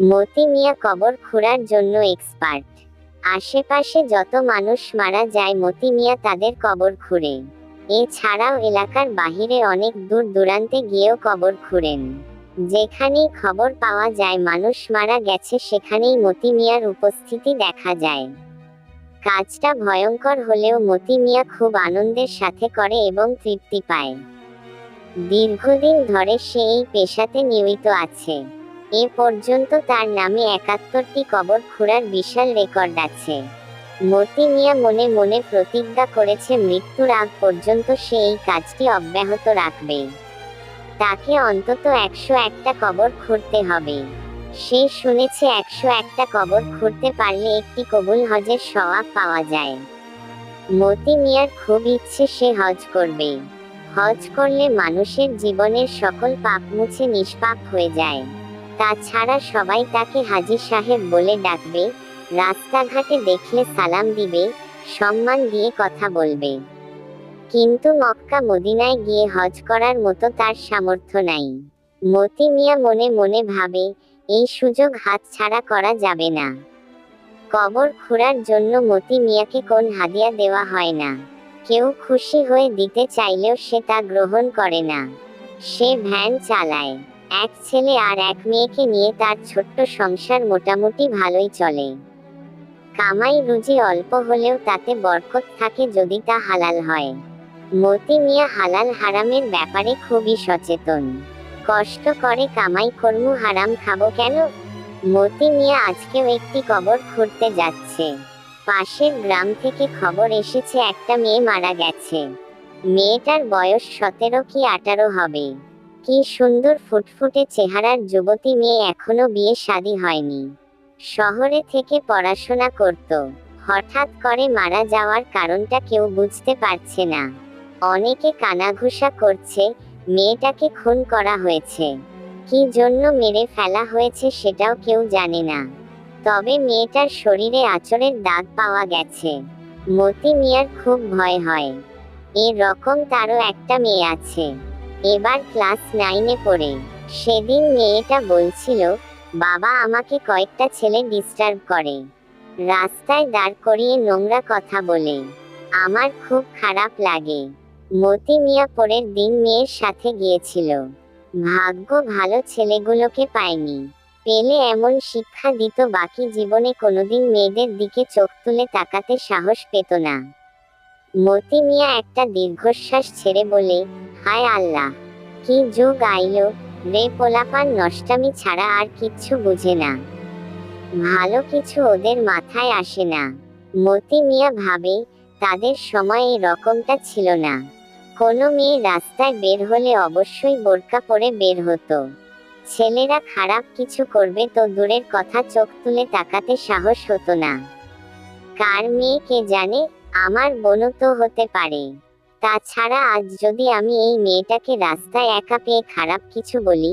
মতি মিয়া কবর খোঁড়ার জন্য এক্সপার্ট আশেপাশে যত মানুষ মারা যায়, মতি মিয়া তাদের কবর খুঁড়ে। এছাড়াও এলাকার বাহিরে অনেক দূর দূরান্তে গিয়েও কবর খুঁড়েন। যেখানেই খবর পাওয়া যায়, মানুষ মারা গেছে, সেখানেই মতি মিয়ার উপস্থিতি দেখা যায়। কাজটা ভয়ঙ্কর হলেও মতি মিয়া খুব আনন্দের সাথে করে এবং তৃপ্তি পায়। দীর্ঘদিন ধরে সে এই পেশাতে নিয়মিত আছে। এ পর্যন্ত তার নামে একাত্তরটি কবর খুঁড়ার বিশাল রেকর্ড আছে। মতি মিয়া মনে মনে প্রতিজ্ঞা করেছে মৃত্যুর আগ পর্যন্ত সে এই কাজটি অব্যাহত রাখবে। তাকে অন্তত একশো একটা কবর খুঁড়তে হবে। সে শুনেছে একশো একটা কবর খুঁড়তে পারলে একটি কবুল হজের সওয়াব পাওয়া যায়। মতি মিয়ার খুব ইচ্ছে সে হজ করবে। হজ করলে মানুষের জীবনের সকল পাপ মুছে নিষ্পাপ হয়ে যায়। তাছাড়া সবাই তাকে হাজি সাহেব বলে ডাকবে, রাস্তাঘাটে দেখলে সালাম দিবে, সম্মান দিয়ে কথা বলবে। কিন্তু মক্কা মদিনায় গিয়ে হজ করার মতো তার সামর্থ্য নাই। মতি মিয়া মনে মনে ভাবে, এই সুযোগ হাতছাড়া করা যাবে না। কবর খুঁড়ার জন্য মতি মিয়াকে কোন হাদিয়া দেওয়া হয় না। কেউ খুশি হয়ে দিতে চাইলেও সে তা গ্রহণ করে না। সে ভ্যান চালায়। এক ছেলে আর এক মেয়েকে নিয়ে তার ছোট্ট সংসার মোটামুটি ভালোই চলে। কামাই রুজি অল্প হলেও তাতে বরকত থাকে যদি তা হালাল হয়। মতি মিয়া হালাল হারামের ব্যাপারে খুবই সচেতন। কষ্ট করে কামাই কর্ম হারাম খাব কেন? মতি মিয়া আজকেও একটি কবর খুঁড়তে যাচ্ছে। পাশের গ্রাম থেকে খবর এসেছে একটা মেয়ে মারা গেছে। মেয়েটার বয়স সতেরো কি আঠারো হবে। কি সুন্দর ফুটফুটে চেহারার যুবতী মেয়ে এখনও বিয়ে শাদী হয়নি। শহরে থেকে পড়াশোনা করত। হঠাৎ করে মারা যাওয়ার কারণটা কেউ বুঝতে পারছে না। অনেকে কানাঘুষা করছে, মেয়েটাকে খুন করা হয়েছে। কি জন্য মেরে ফেলা হয়েছে সেটাও কেউ জানে না। তবে মেয়েটার শরীরে আচরের দাগ পাওয়া গেছে। মতি মিয়ার খুব ভয় হয়। এরকম তারও একটা মেয়ে আছে। এবার ক্লাস নাইনে পড়ে। সেদিন মেয়েটা বলছিল, বাবা, আমাকে কয়েকটা ছেলে ডিস্টার্ব করে। রাস্তায় দাঁড় করিয়ে নোংরা কথা বলে। আমার খুব খারাপ লাগে। মতি মিয়া পরের দিন মেয়ের সাথে গিয়েছিল। ভাগ্য ভালো ছেলেগুলোকে পায়নি। পেলে এমন শিক্ষা দিত বাকি জীবনে কোনোদিন মেয়েদের দিকে চোখ তুলে তাকাতে সাহস পেত না। মতি মিয়া একটা দীর্ঘশ্বাস ছেড়ে বলে, হায় আল্লাহ, কি যুগ আইলো, রে পোলাপান নষ্টামি ছাড়া আর কিচ্ছু বুঝে না। ভালো কিছু ওদের মাথায় আসে না। মতি মিয়া ভাবে, তাদের সময় এই রকমটা ছিল না। কোনো মেয়ে রাস্তায় বের হলে অবশ্যই বোরকা পরে বের হতো। ছেলেরা খারাপ কিছু করবে তো দূরের কথা চোখ তুলে তাকাতে সাহস হতো না। কার মেয়ে কে জানে আমার বোনও তো হতে পারে। তাছাড়া আজ যদি আমি এই মেয়েটাকে রাস্তায় একা পেয়ে খারাপ কিছু বলি,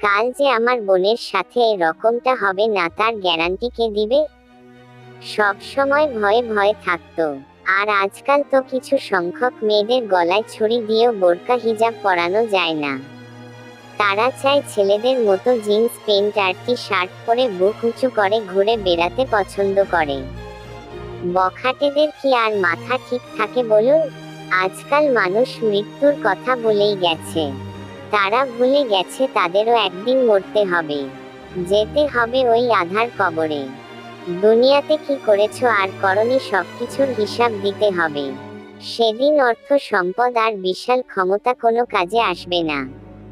কাল যে আমার বোনের সাথে এই রকমটা হবে না তার গ্যারান্টি কে দিবে? সব সময় ভয়ে ভয়ে থাকতো। আর আজকাল তো কিছু সংখ্যক মেয়েদের গলায় ছুরি দিয়েও বোরকা হিজাব পরানো যায় না। তারা চায় ছেলেদের মতো জিন্স, প্যান্ট, আর টি শার্ট পরে বুক উঁচু করে ঘুরে বেড়াতে পছন্দ করে। বখাটেদের কি আর মাথা ঠিক থাকে বলুন? আজকাল মানুষ মৃত্যুর কথা বলেই গেছে। তারা ভুলে গেছে তাদেরও একদিন মরতে হবে। যেতে হবে ওই আধার কবরে। দুনিয়াতে কি করেছ আর করনি সবকিছুর হিসাব দিতে হবে। সেদিন অর্থ সম্পদ আর বিশাল ক্ষমতা কোনো কাজে আসবে না।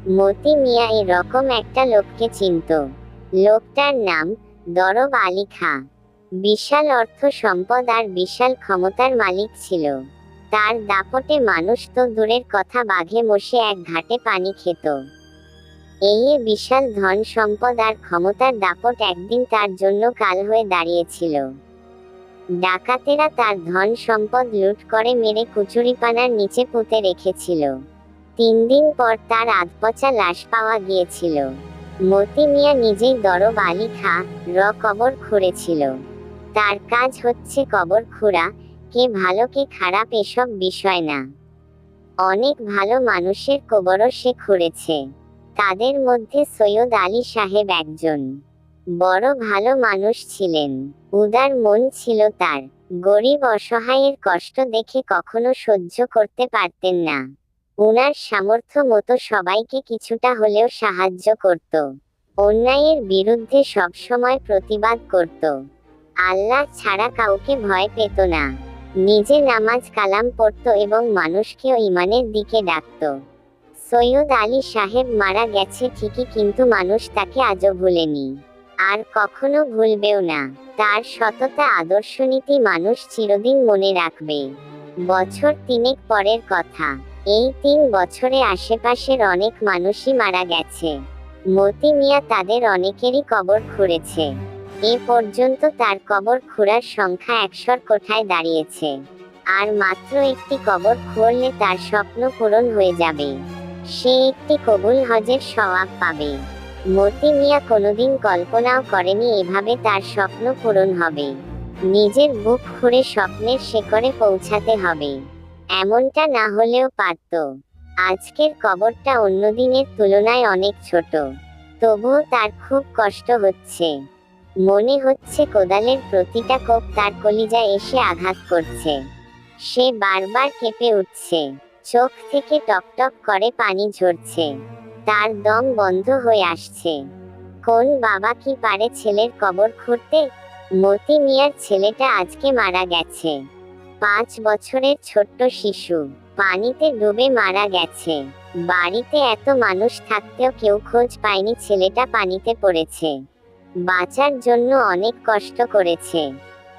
মতি মিয়া এরকম একটা লোককে চিনত। লোকটার নাম দরব আলী খা। বিশাল অর্থ সম্পদ আর বিশাল ক্ষমতার মালিক ছিল। তার দাপটে মানুষ তো দূরের কথা বাঘে মশে এক ঘাটে পানি খেত। এই বিশাল ধন সম্পদ আর ক্ষমতার দাপট একদিন তার জন্য কাল হয়ে দাঁড়িয়েছিল। ডাকাতেরা তার ধন সম্পদ লুট করে মেরে কুচুরিপানার নিচে পুঁতে রেখেছিল। তিন দিন পর তার আধপচা লাশ পাওয়া গিয়েছিল। মতি মিয়া নিজেই দরব আলী খা, র কবর খুঁড়েছিল। তার কাজ হচ্ছে কবর খুঁড়া, কে ভালো কে খারাপ এসব বিষয় না। অনেক ভালো মানুষের কবরও সে খুঁড়েছে। তাদের মধ্যে সৈয়দ আলী সাহেব একজন। বড় ভালো মানুষ ছিলেন। উদার মন ছিল তার। গরিব অসহায়ের কষ্ট দেখে কখনো সহ্য করতে পারতেন না। উনার সামর্থ্য মতো সবাইকে কিছুটা হলেও সাহায্য করত। অন্যায়ের বিরুদ্ধে সবসময় প্রতিবাদ করত। আল্লাহ ছাড়া কাউকে ভয় পেত না। নিজে নামাজ কালাম পড়ত এবং মানুষকেও ইমানের দিকে ডাকত। সৈয়দ আলী সাহেব মারা গেছে ঠিকই কিন্তু মানুষ তাকে আজও ভুলেনি। আর কখনো ভুলবেও না। তার সততা আদর্শনীতি মানুষ চিরদিন মনে রাখবে। বছর তিনেক পরের কথা। এই তিন বছরে আশেপাশের অনেক মানুষই মারা গেছে। মতি মিয়া তাদের অনেকেরই কবর খুঁড়েছে। এ পর্যন্ত তার কবর খুঁড়ার সংখ্যা একশোর কোঠায় দাঁড়িয়েছে। আর মাত্র একটি কবর খুঁড়লে তার স্বপ্ন পূরণ হয়ে যাবে। সে একটি কবুল হজের সওয়াব পাবে। মতি মিয়া কোনোদিন কল্পনাও করেনি এভাবে তার স্বপ্ন পূরণ হবে। নিজের বুক খুঁড়ে স্বপ্নের শেকড়ে পৌঁছাতে হবে। এমনটা না হলেও পারত। আজকের কবরটা অন্য দিনের তুলনায় অনেক ছোট। তবুও তার খুব কষ্ট হচ্ছে। মনে হচ্ছে কোদালের প্রতিটা কোপ তার কলিজায় এসে আঘাত করছে। সে বারবার কেঁপে উঠছে। চোখ থেকে টপটপ করে পানি ঝরছে। তার দম বন্ধ হয়ে আসছে। কোন বাবা কি পারে ছেলের কবর খুঁড়তে? মতি মিয়ার ছেলেটা আজকে মারা গেছে। পাঁচ বছরের ছোট্ট শিশু। পানিতে ডুবে মারা গেছে। বাড়িতে এত মানুষ থাকতেও কেউ খোঁজ পায়নি ছেলেটা পানিতে পড়েছে। বাঁচার জন্য অনেক কষ্ট করেছে।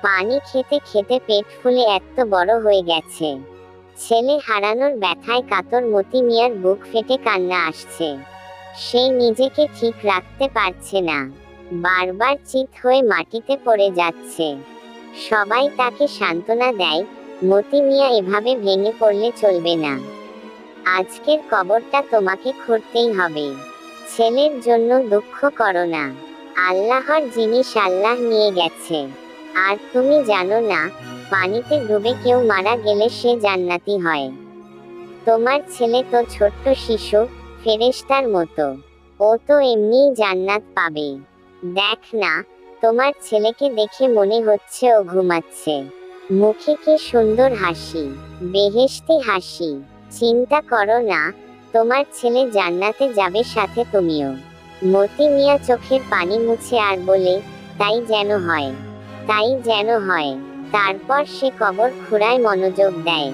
পানি খেতে খেতে পেট ফুলে এত বড় হয়ে গেছে। ছেলে হারানোর ব্যথায় কাতর মতি মিয়ার বুক ফেটে কান্না আসছে। সে নিজেকে ঠিক রাখতে পারছে না। বারবার চিত হয়ে মাটিতে পড়ে যাচ্ছে। সবাই তাকে সান্ত্বনা দেয়, মতি মিয়া এভাবে ভেঙে পড়লে চলবে না। আজকের কবরটা তোমাকে খুঁড়তেই হবে। ছেলের জন্য দুঃখ করো না। আল্লাহর জিনিস আল্লাহ নিয়ে গেছে। আর তুমি জানো না, পানিতে ডুবে কেউ মারা গেলে সে জান্নাতি হয়। তোমার ছেলে তো ছোট্ট শিশু ফেরেস্তার মতো। ও তো এমনিই জান্নাত পাবে। দেখ না, তোমার ছেলেকে দেখে মনে হচ্ছে ও ঘুমাচ্ছে। মুখে কি সুন্দর হাসি, বেহেশতি হাসি। চিন্তা করো না, তোমার ছেলে জান্নাতে যাবে সাথে তুমিও। মতি মিয়া চোখের পানি মুছে আর বলে, তাই যেন হয়, তাই যেন হয়। তারপর সে কবর খুঁড়ায় মনোযোগ দেয়।